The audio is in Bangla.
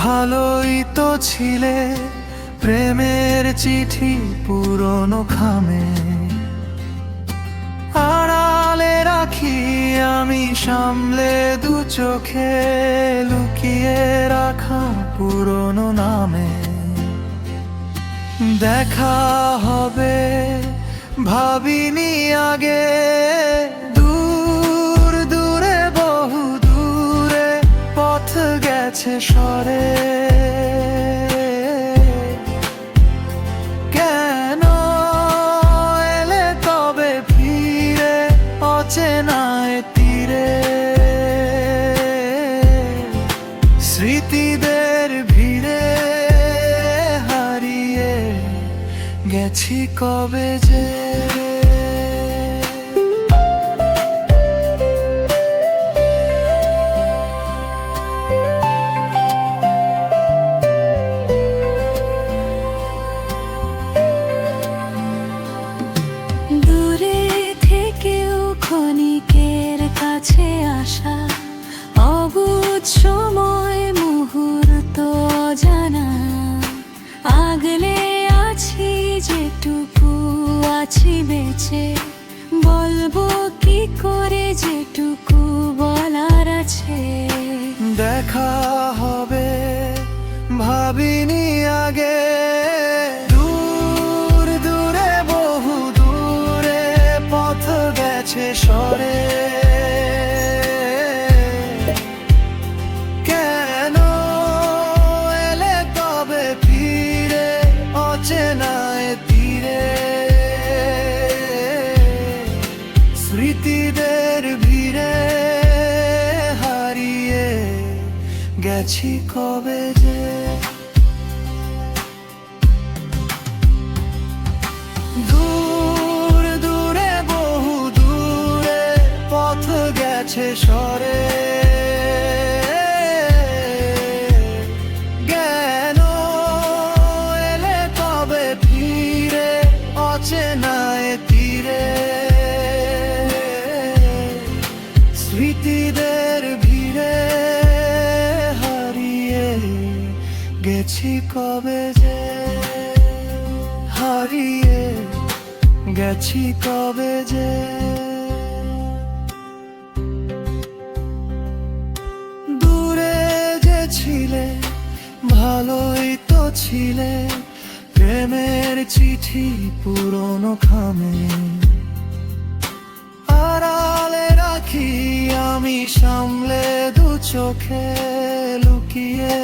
ভালোই তো ছিলে, প্রেমের চিঠি পুরনো খামে। আড়ালে রাখি আমি, সামলে দু চোখে লুকিয়ে রাখা পুরনো নামে। দেখা হবে, ভাবিনি আগে গেছে সরে কেন এলে তবে ফিরে অচেনায় তীরে? স্মৃতিদের ভিড়ে হারিয়ে গেছি কবে যে সময় মুহূর্ত জানা। আগলে আছি, যেটুকু আছি বেঁচে। বলব কি করে যেটুকু বলার আছে। দেখা হবে, ভাবিনি আগে। দূর দূরে, বহু দূরে পথ গেছে সরে। গেছি কবে যে? দূর দূরে বহু দূরে পথ গেছে সরে। গেছি কবে যে হারিয়ে গেছি কবে যে। দূরে যে ছিলে ভালোই তো ছিলে, প্রেমের চিঠি পুরনো খামে। আড়ালে রাখি আমি সামলে দু চোখে লুকিয়ে